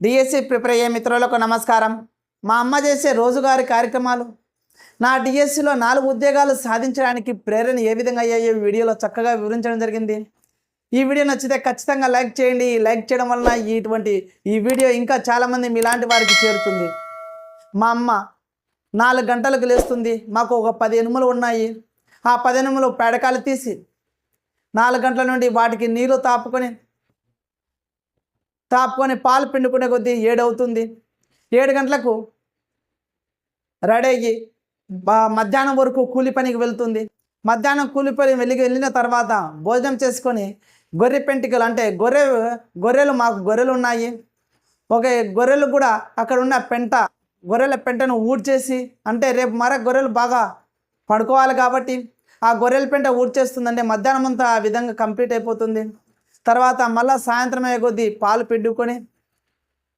DSC prepare అయ్యే మిత్రులకు నమస్కారం. మా అమ్మ చేసే రోజుగారి కార్యక్రమాలు నా డిఎస్సిలో నాలుగు ఉద్యోగాలు సాధించడానికి ప్రేరణ ఏ విధంగా అయ్యాయో వీడియోలో చక్కగా వివరించడం జరిగింది. ఈ వీడియో నచ్చితే ఖచ్చితంగా లైక్ చేయండి. లైక్ చేయడం వలన ఇటువంటి ఈ వీడియో ఇంకా చాలామంది మీలాంటి వారికి చేరుతుంది. మా అమ్మ నాలుగు గంటలకు లేస్తుంది. మాకు ఒక పది ఎనుములు ఉన్నాయి. ఆ పది ఎనుములు పేడకాలు తీసి నాలుగు గంటల నుండి వాటికి నీళ్ళు తాపుకొని తాపుకొని పాలు పిండుకునే కొద్దీ ఏడవుతుంది. ఏడు గంటలకు రెడీ అయ్యి మధ్యాహ్నం వరకు కూలి పనికి వెళ్తుంది. మధ్యాహ్నం కూలి పని వెళ్ళి వెళ్ళిన తర్వాత భోజనం చేసుకొని గొర్రె పెంటికలు అంటే గొర్రె గొర్రెలు మాకు గొర్రెలు ఉన్నాయి. ఒక గొర్రెలు కూడా అక్కడ ఉన్న పెంట గొర్రెల పెంటను ఊడ్చేసి అంటే రేపు మర గొర్రెలు బాగా పడుకోవాలి కాబట్టి ఆ గొర్రెల పెంట ఊడ్చేస్తుందంటే మధ్యాహ్నం అంతా ఆ విధంగా కంప్లీట్ అయిపోతుంది. తర్వాత మళ్ళీ సాయంత్రం అయ్యే కొద్దీ పాలు పిండుకొని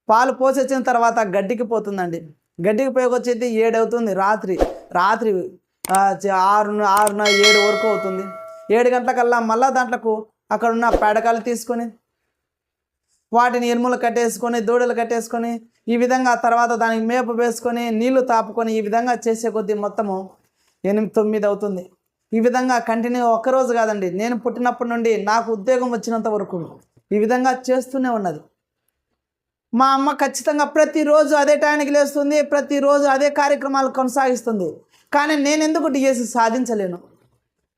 పాలు పోసి వచ్చిన తర్వాత గడ్డికి పోతుందండి. గడ్డికి పోయకొచ్చేది వచ్చేది ఏడవుతుంది రాత్రి. రాత్రి ఆ, ఆరు ఆరున ఏడు వరకు అవుతుంది. ఏడు గంటలకల్లా మళ్ళీ దాంట్లకు అక్కడ ఉన్న పేడకాలు తీసుకొని వాటిని ఎరుములు కట్టేసుకొని దూడలు కట్టేసుకొని ఈ విధంగా తర్వాత దానికి మేపు వేసుకొని నీళ్ళు తాపుకొని ఈ విధంగా చేసే కొద్దీ మొత్తము ఎనిమిది తొమ్మిది అవుతుంది. ఈ విధంగా కంటిన్యూ ఒక్కరోజు కాదండి. నేను పుట్టినప్పటి నుండి నాకు ఉద్యోగం వచ్చినంత వరకు ఈ విధంగా చేస్తూనే ఉన్నది. మా అమ్మ ఖచ్చితంగా ప్రతిరోజు అదే టైంకి లేస్తుంది ప్రతిరోజు అదే కార్యక్రమాలు కొనసాగిస్తుంది. కానీ నేను ఎందుకు డిఎస్సి సాధించలేను?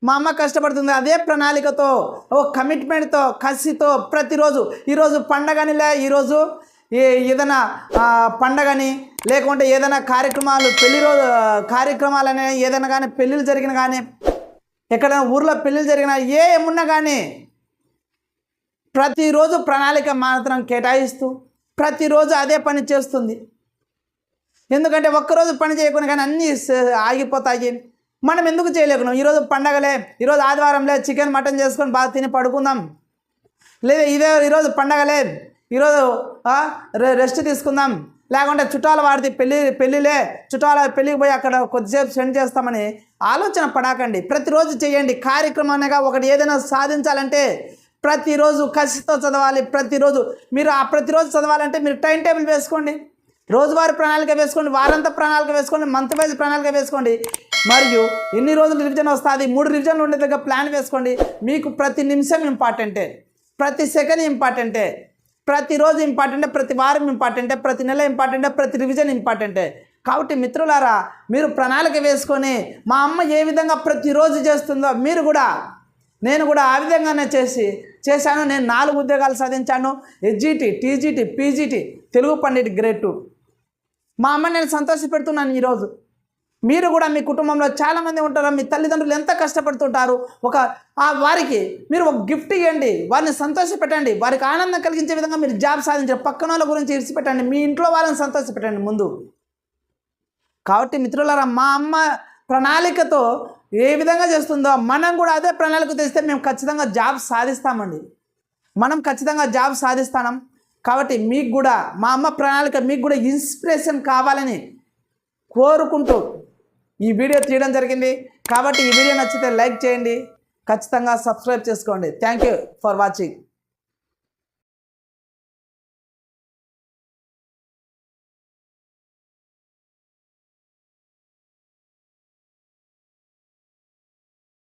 మా అమ్మ కష్టపడుతుంది అదే ప్రణాళికతో ఓ కమిట్మెంట్తో కసితో ప్రతిరోజు ఈరోజు పండగని లే ఈరోజు ఏ ఏదైనా పండగని లేకుంటే ఏదైనా కార్యక్రమాలు పెళ్ళి రోజు కార్యక్రమాలని ఏదైనా కానీ పెళ్ళిళ్ళు జరిగిన కానీ ఎక్కడైనా ఊర్లో పెళ్ళిళ్ళు జరిగినా ఏ ఏమున్నా కానీ ప్రతిరోజు ప్రణాళిక మాత్రం కేటాయిస్తూ ప్రతిరోజు అదే పని చేస్తుంది. ఎందుకంటే ఒక్కరోజు పని చేయకుండా కానీ అన్నీ ఆగిపోతాయి. మనం ఎందుకు చేయలేకున్నాం? ఈరోజు పండగలే ఈరోజు ఆదివారంలే చికెన్ మటన్ చేసుకొని బాగా తిని పడుకుందాం. లేదా ఇదే ఈరోజు పండగలే ఈరోజు రెస్ట్ తీసుకుందాం. లేకుంటే చుట్టాల వాడితే పెళ్ళి పెళ్ళిలే. చుట్టాల పెళ్ళికి పోయి అక్కడ కొద్దిసేపు స్పెండ్ చేస్తామని ఆలోచన పడాకండి. ప్రతిరోజు చేయండి. కార్యక్రమాన్నిగా ఒకటి ఏదైనా సాధించాలంటే ప్రతిరోజు కసితో చదవాలి. ప్రతిరోజు మీరు ఆ ప్రతిరోజు చదవాలంటే మీరు టైం టేబుల్ వేసుకోండి. రోజువారీ ప్రణాళిక వేసుకోండి. వారంతా ప్రణాళిక వేసుకోండి. మంత్ వైజ్ ప్రణాళిక వేసుకోండి. మరియు ఎన్ని రోజులు రివిజన్ వస్తుంది? మూడు రివిజన్లు ఉండే దగ్గర ప్లాన్ వేసుకోండి. మీకు ప్రతి నిమిషం ఇంపార్టెంటే ప్రతి సెకండ్ ఇంపార్టెంటే ప్రతిరోజు ఇంపార్టెంటే ప్రతి వారం ఇంపార్టెంటే ప్రతి నెల ఇంపార్టెంటే ప్రతి రివిజన్ ఇంపార్టెంటే కాబట్టి మిత్రులారా మీరు ప్రణాళిక వేసుకొని మా అమ్మ ఏ విధంగా ప్రతిరోజు చేస్తుందో మీరు కూడా నేను కూడా ఆ విధంగానే చేసి చేశాను. నేను నాలుగు ఉద్యోగాలు సాధించాను. HGT TGT PGT Telugu pandit grade two మా అమ్మ నేను సంతోషపెడుతున్నాను ఈరోజు. మీరు కూడా మీ కుటుంబంలో చాలామంది ఉంటారు? మీ తల్లిదండ్రులు ఎంత కష్టపడుతుంటారు? ఒక ఆ వారికి మీరు ఒక గిఫ్ట్ ఇవ్వండి వారిని సంతోషపెట్టండి వారికి ఆనందం కలిగించే విధంగా మీరు జాబ్ సాధించారు పక్కన వాళ్ళ గురించి ఇరిచిపెట్టండి మీ ఇంట్లో వాళ్ళని సంతోషపెట్టండి ముందు. కాబట్టి మిత్రులారా మా అమ్మ ప్రణాళికతో ఏ విధంగా చేస్తుందో మనం కూడా అదే ప్రణాళిక తెస్తే మేము ఖచ్చితంగా జాబ్ సాధిస్తామండి. మనం ఖచ్చితంగా జాబ్ సాధిస్తాం. కాబట్టి మీకు కూడా మా అమ్మ ప్రణాళిక మీకు కూడా ఇన్స్పిరేషన్ కావాలని కోరుకుంటూ ఈ వీడియో తీయడం జరిగింది. కాబట్టి ఈ వీడియో నచ్చితే లైక్ చేయండి. ఖచ్చితంగా సబ్స్క్రైబ్ చేసుకోండి. Thank you for watching